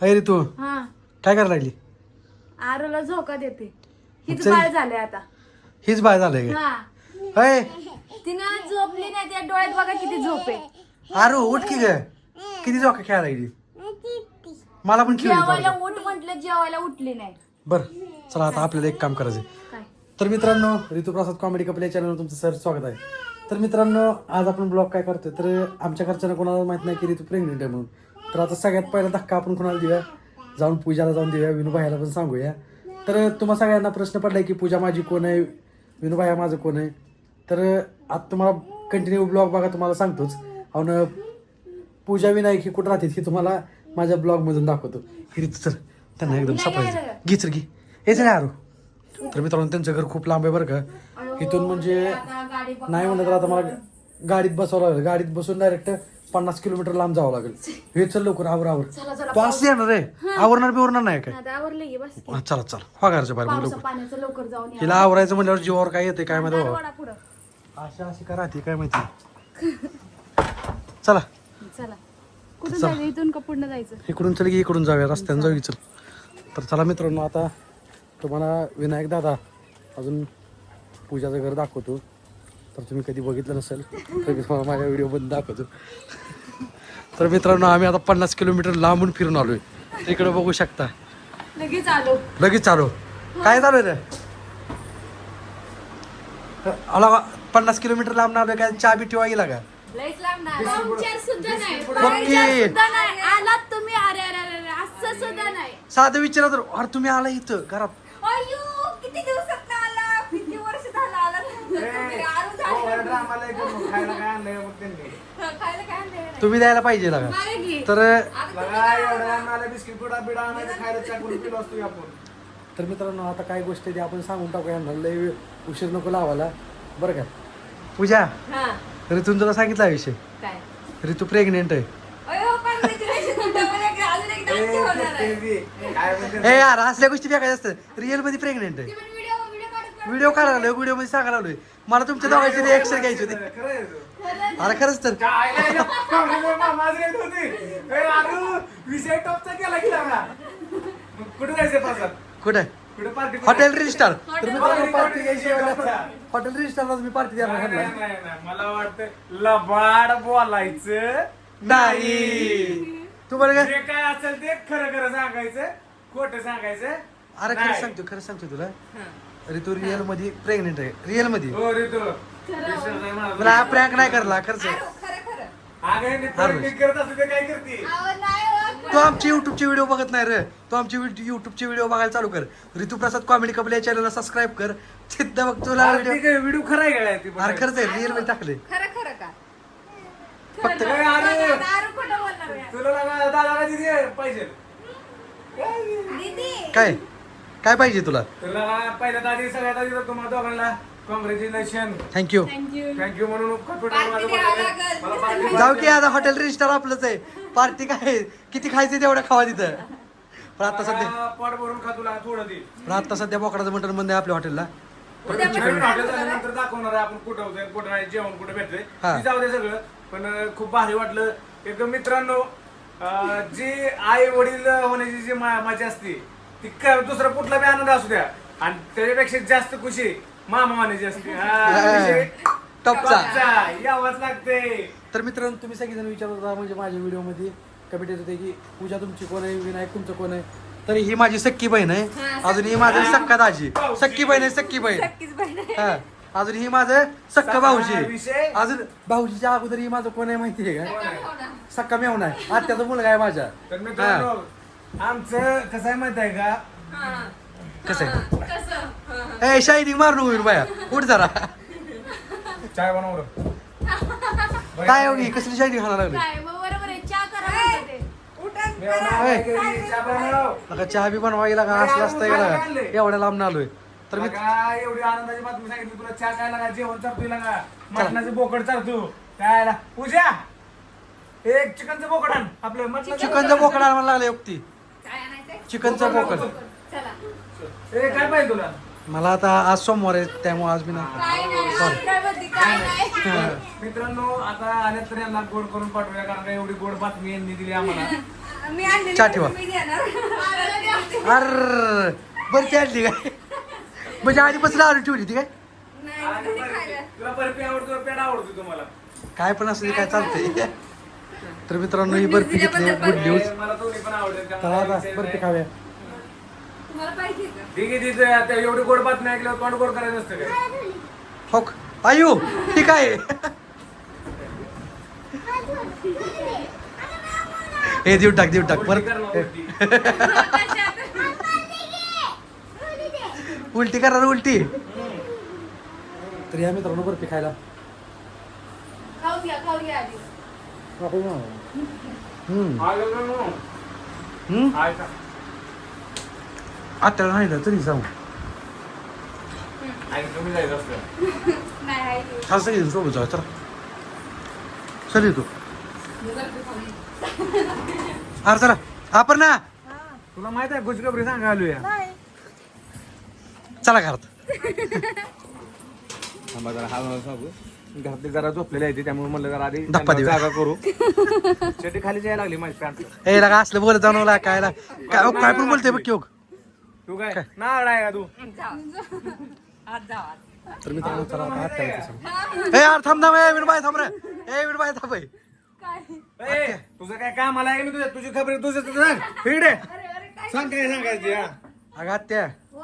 अरे तू. हा. काय करायला लागली? आरोला झोका देते. हीच. बाळ झाले आता. हीच बाय झालंय हा. अय तिनं झोपली नाही त्या डोळ्यात बघा किती झोप आहे. अरे उठ की ग. किती जोका खेळायला लागली? मला पण जेवायला खेळ उठ म्हटलं जेवायला उठली नाही. बर चला आता आपल्याला एक काम करायचं काय? तर मित्रांनो ऋतुप्रसाद कॉमेडी कपल या चॅनलवर तुमचं सर स्वागत आहे. तर मित्रांनो आज आपण ब्लॉग काय करतोय? तर आमच्या घरच्यांना कोणाला माहीत नाही की ऋतू प्रेग्नेंट आहे म्हणून. तर आता सगळ्यात पहिला धक्का आपण कोणाला देऊया? जाऊन पूजाला जाऊन देऊया विनूभाईला पण सांगूया. तर तुम्हा सगळ्यांना प्रश्न पडलाय की पूजा माझी कोण आहे? विनूभाई माझं कोण आहे? तर आता तुम्हाला कंटिन्यू ब्लॉग बघा तुम्हाला सांगतोच. अहो पूजा विनायक ही कुठं राहते ही तुम्हाला माझ्या ब्लॉग मधून दाखवतो. ही तर त्यांना एकदम सरप्राईज घे तर घे. हेच नाही आरो. तर मित्रांनो त्यांचं घर खूप लांब आहे बरं का. इथून म्हणजे. नाही म्हणलं तर आता मला गाडीत बसावं लागेल. गाडीत बसून डायरेक्ट पन्नास किलोमीटर लांब जावं लागेल. हे चल लवकर आवर आवर. चला चला असं येणार आहे आवरणार बिवरणार नाही काय? आवरलं की बस हा, चला चला. हो घरच्या बाहेर मग पावसा लवकर. पाण्याचं लवकर जाऊन या. हिला आवरायचं म्हणल्यावर जीवावर काय येते काय माहिती बाबा. पुढं. अशा अशी का राहते काय माहिती. चला. चला. कुठून जायचं? इथून का पुढनं जायचं? इकडून चल की इकडून जाऊया रस्त्यानं जाऊ चल. तर चला मित्रांनो आता तुम्हाला विनायक दादा अजून पूजाचं घर दाखवतो. तर तुम्ही कधी बघितलं नसेल तर मी तुम्हाला माझ्या व्हिडिओमध्ये दाखवतो. तर मित्रांनो आम्ही आता पन्नास किलोमीटर लांबून फिरून आलोय. इकडे बघू शकता. लगेच आलो. लगेच चालू काय चालू आहे रे? आला? पन्नास किलोमीटर लांब आलोय काय चहा बी ठेवा गेला का? लईच लांब नाही. पावसाळ्यात सुद्धा नाही. बघ पावसाळ्यात की. सुद्धा नाही. आलात तुम्ही? अरे अरे अरे अरे, असं सुद्धा नाही. साधं विचारा तर अरे तुम्ही आला इथं घरात. अयो किती दिवसात आला आरू झाली. खायला काय आणलंय मग त्यांनी? खायला काय आणलंय? तुम्ही द्यायला पाहिजे लागा. तर लगा एवढं आणलं बिस्किट पुडा बिडा आणायचं खायला चाकून पिलो असतो आपण. तर मित्रांनो आता काय गोष्ट आहे ती आपण सांगून टाकूया यांना लय उशीर नको लावायला. बरं का? पूजा हा, ऋतून तुला सांगितला विषय. काय? ऋतू प्रेग्नेंट आहे. अयो, congratulations. तुम्हाला एक- अजून एक डान्स होणार आहे. काय म्हणते? ए यार असल्या गोष्टी बघायच्या असतात. रिअलमध्ये प्रेग्नेंट आहे. ती पण व्हिडिओ काढायला आलोय व्हिडिओमध्ये सांगायला आलोय मला तुमच्या दोघांची रिएक्शन घ्यायची होती. खरं आहे तो. खरंच. अरे खरंच तर. कुठे जायचं पासात कुठे? कुठे पार्टी? हॉटेल तर मित्रांनो पार्टी घ्यायची हॉटेल रिस्टारला मी पार्टी द्यायला नाही, म्हटलं नाही, नाही. मला वाटतं लबाड बोलायचं नाही. तुम्हाला काय? काय असेल ते खरं खरं सांगायचं खोटं सांगायचं. अरे खरं. सांगतो खरं सांगतो तुला. ऋतू रिअलमध्ये प्रेग्नेंट आहे. रिअलमध्ये. हो विश्वास नाही मला. मला प्रँक नाही करला खरंच आरू, खरं खरं. अगं, हे पॉलिटिक्स करत असू दे, काय करते? अहो, नाही हो, तू आमची युट्यूबचे व्हिडिओ बघत नाही रे. तू आमची युट्यूबचे व्हिडिओ बघायला चालू कर. ऋतू प्रसाद कॉमेडी कपल या चॅनलला सबस्क्राईब कर. तिथं बघ तुला व्हिडिओ व्हिडिओ खरा आहे का ती? अरे खरंच आहे. रिअलमध्ये टाकले खरं खरं का? फक्त अरे. दारू खोटं बोलणार आहे. तुला लगा दादाला दिदी पाहिजे दीदी. काय? काय पाहिजे तुला? तुला पहिल्यांदा आधी सगळ्यात आधी तर तुम्हाला दोघांना. कॉंग्रॅच्युलेशन थँक्यू थँक्यू थँक्यू म्हणून. मला party जाऊ की आता हॉटेल रजिस्टर आपलंच आहे. पार्टी काय? आहे? किती खायचं तेवढं खावा तिथं. पण आता सध्या मला पोट भरून खा तुला थोडं दे. पण आता सध्या बोकडाचं मटण बंद आहे आपल्या हॉटेलला नवीन हॉटेल झाल्यानंतर दाखवणार आहे आपण कुठं होतंय कुठं नाही जेवण कुठं भेटतंय. हा. ती जाऊ दे सगळं पण अं, खूप भारी वाटलं. एक मित्रांनो अं, जी आई वडील होण्याची जी मा- मजा असते ती क- दुसरा कुठला बी आनंद असू द्या. आणि त्याच्यापेक्षा जास्त खुशी मामा मानायची असते. हा, विषय टॉपचा. टॉपचा. यावंच लागते. तर मित्रांनो तुम्ही सगळेजण विचारत होता म्हणजे माझ्या व्हिडिओमध्ये कमेंट येत होते की पूजा तुमची कोण आहे विनायक तुमचं कोण आहे? तर ही माझी सक्की बहीण आहे. अजून ही माझी सक्का दाजी. सक्की बहीण आहे सक्की बहीण. नक्कीच बहीण आहे. हा. अजून ही माझं सक्का भाऊजी. विषय? आहे. अजून भाऊजीच्या अगोदर ही माझं कोण आहे माहिती आहे? का सक्का मेवण आहे. आत्याचा मुलगा आहे माझ्या तर मित्रांनो आमचं कसं आहे माहीत आहे का? हा. कसं आहे? कसं? हा. ए शायनिंग मारून होईल बाया. उठ जरा. चाय बनवलं काय होगी कसली शायनिंग खायला लागली? काय मग बरोबर आहे. चहा करा म्हणतात ते. मी चहा बनव. नका चहा बी बनवा गेला का? असलं असतं गेला. एवढ्या लांब आलोय. तर मी लगा, एवढी आनंदाची बातमी सांगितली तुला. चहा काय लागा जेवण चालतोय लागा मटणाचं बोकड चालतो काय ला? पूजा एक चिकनचं बोकड आण. आपलं मटणाचं चिकनचा बोकडा मला लागला युक्ती काय? चिकनचा ए काय पाहिजे तुला? मला आता आज सोमवार आहे त्यामुळे आज मी नाही मित्रांनो आता आल्या तर यांना गोड करून पाठवूया कारण का एवढी गोड बातमी यांनी दिली आम्हाला. मी आणलेली चहा ठेवा. मी देणार. अर बरं ती आणली काय? म्हणजे आधीपासून आणून ठेवली ती काय? नाही आणि कधी बर्फी. खायला तुला बर्फी आवडतो पेढा आवडतो तुम्हाला. काय पण असं काय चालतंय. तर मित्रांनो ही बर्फी घेतली. गुड न्यूज मला दोन्ही पण आवडेल तर आता बर्फी खाव्या तुम्हाला पाहिजे का? ठीक आहे तिथे आता एवढी गोड बातमी ऐकल्यावर तोंड गोड करायचं नसतं काय हो आयु ठीक आहे. हे देऊ टाक देऊ टाक उलटी कर ना, परत. उलटी. उलटी करा रे, उलटी. तर या मित्रांनो बर्फी खायला. खाऊ घ्या खाऊ घ्या आधी हम्म. आलं का मग? हम्म आहे का? आता नाही ना तरी जाऊ. आहे कमी जायचं असतं नाही. हा सगळी सोबत जाऊ तर चल तू. अरे चला. आपण ना तुला माहीत आहे गुजगबरी सांगा आलूया. चला घरात. थांबा जरा हा सांगू. घरातले जरा झोपलेले आहे त्यामुळे म्हणलं जरा आधी धप्पा त्यांना देऊया. जागा करू शेटी खाली जायला लागली माझी पॅन्ट ए लगा असलं बोलत जाऊ नको काय ला- काय काय पण बोलते बघ की हो. तू काय नाळ आहे का तू आज जाऊ आज. तर मित्रांनो चला आता त्याला. ए यार थांब थांब ए विनबाई थांब रे ए विनबाई थांब ए. काय ए, तुझं काय काम आलं आहे मी तुझ्या तुझी खबर तुझं तुझं सांग इकडे सांग काय सांगायची हा अगं आत्या हो.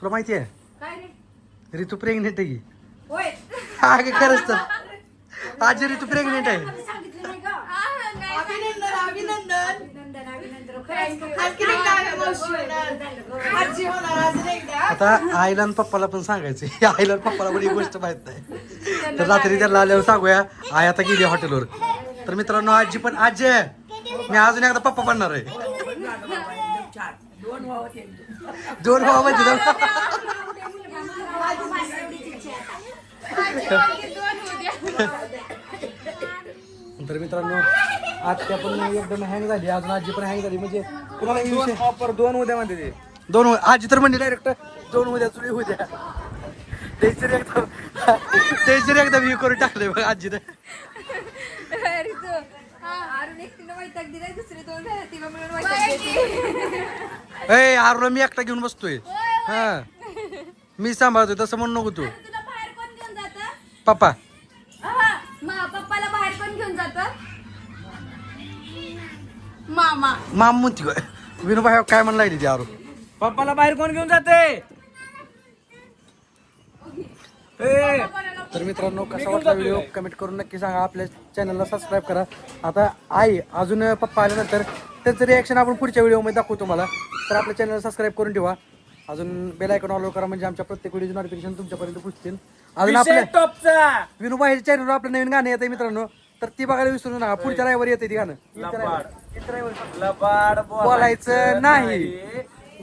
तुला माहिती आहे काय रे ऋतू प्रेग्नेंट आहे की होय अगं खरंच तर. आज ऋतू प्रेग्नेंट आहे. सांगितलं नाही का अभिनंदन. अभिनंदन अभिनंदन अभिनंदन आता आईला आणि पप्पाला पण सांगायचं आईला आणि पप्पाला पण ही गोष्ट माहीत नाही. तर रात्री त्याला आल्यावर सांगूया आई आता गेली हॉटेलवर. तर मित्रांनो आजी पण आजी आहे. मी अजून एकदा पप्पा बनणार आहे. दोन भाऊ म्हणजे दोन- तर मित्रांनो आत्या पण एकदम हँग झाली. अजून आजी पण हँग झाली. म्हणजे कुणाला हे विषय ऑफर दोन उद्या म्हणते ते. दोन आजी तर म्हणजे डायरेक्ट दोन उद्या चुली उद्या. टेन्शन एकदम टेन्शन एकदम हे करून टाकले बघ आजीने रितू, अरुण एकटीनं वैताग दिलाय दुसरे दोन झाले तिला मिळून वैताग देते. ए आरो मी एकटा घेऊन बसतोय. हा. मी सांभाळतोय तसं म्हणू नको तू तुला बाहेर कोण घेऊन जातं? पप्पा. पप्पाला बाहेर कोण घेऊन जात मामा. माम म्हणती काय विनोबा काय म्हणला ती आरो पप्पाला बाहेर कोण घेऊन जाते? ए, तर मित्रांनो कसा वाटला व्हिडिओ? कमेंट करून नक्की सांगा. आपल्या चॅनलला सबस्क्राईब करा. आता आई अजून पप्पा आल्यानंतर त्यांचं रिॲक्शन आपण पुढच्या व्हिडिओमध्ये दाखवू तुम्हाला. तर आपल्या चॅनलला सबस्क्राईब करून ठेवा. अजून बेल आयकॉन ऑल करा म्हणजे आमच्या प्रत्येक व्हिडिओची नोटिफिकेशन तुमच्यापर्यंत पोहोचतील. अजून आपल्या टॉपचा विनोबाईच्या चॅनलवर आपलं नवीन गाणं येतं मित्रांनो. तर ती बघायला विसरू नका. पुढच्या रविवारी येते ती गाणं. लबाड. बोलायचं नाही.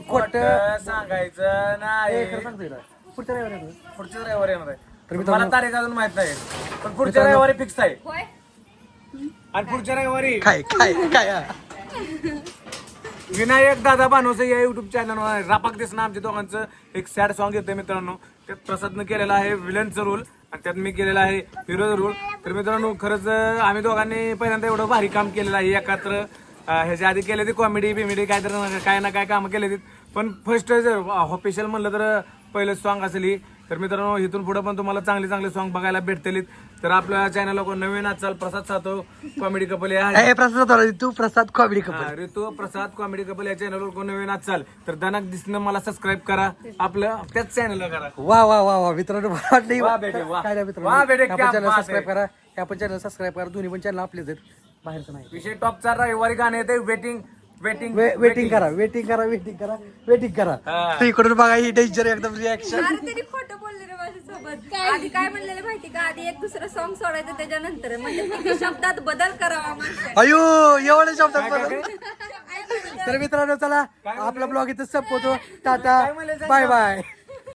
खोटं सांगायचं नाही. खरं सांगतोय ना. पुढच्या रविवारी येतं. पुढच्या रविवारी येणार आहे. तर पण मित्रांनो- मला तारीख अजून माहीत नाही. पण पुढच्या रविवारी फिक्स आहे. होय. आणि पुढच्या रविवारी काय काय काय? हा. विनायक दादा भानोसे या युट्यूब चॅनलवर रापाक दिसणं आमच्या दोघांचं एक सॅड सॉन्ग येतं मित्रांनो. त्यात प्रसादनं केलेला आहे विलनचं रोल आणि त्यात मी केलेला आहे हिरोचं रोल तर मित्रांनो खरंच आम्ही दोघांनी पहिल्यांदा एवढं भारी काम केलेलं आहे. एकत्र ह्याच्या आधी केले ते कॉमेडी बिमेडी काय तर काय ना काय कामं केले पण फर्स्ट जर ऑफिशियल म्हणलं तर पहिलं सॉन्ग असेल. ही तर मित्रांनो इथून पुढं पण तुम्हाला चांगले चांगले सॉन्ग बघायला भेटतील तर आपल्या चॅनलला कोण नवीन असाल प्रसाद सातो कॉमेडी कपल या. ए प्रसाद होता तू प्रसाद कॉमेडी कपल ऋतू प्रसाद कॉमेडी कपल या चॅनलवर कोण नवीन असाल तर दनक दिसणं मला सबस्क्राईब करा आपलं त्याच चॅनलला करा. वा वा वा वा मित्रांनो मला वाटलं ही- वा बेटे, वा. काय नाही वा बेटे, मित्रांनो क्या आपण चॅनल बात सबस्क्राईब आहे. करा हे आपण चॅनल सबस्क्राईब करा दोन्ही पण चॅनल आपलेच आहेत. बाहेरचं नाही. विषय टॉपचा रविवारी गाणं येते वेटिंग वेटिंग वेटिंग करा वेटिंग करा वेटिंग करा वेटिंग करा. हा. तर इकडून बघा ही डेंजर एकदम रिॲक्शन अरे तरी खोटं आधी काय म्हणलेलं माहिती का? आधी एक दुसरं सॉन्ग सोडायचं त्याच्यानंतर. म्हणजे किती शब्दात बदल करावा माणसाने. अयो एवढ्या शब्दात का? तर मित्रांनो चला आपला ब्लॉग इथं संपवतो. Tata bye? बाय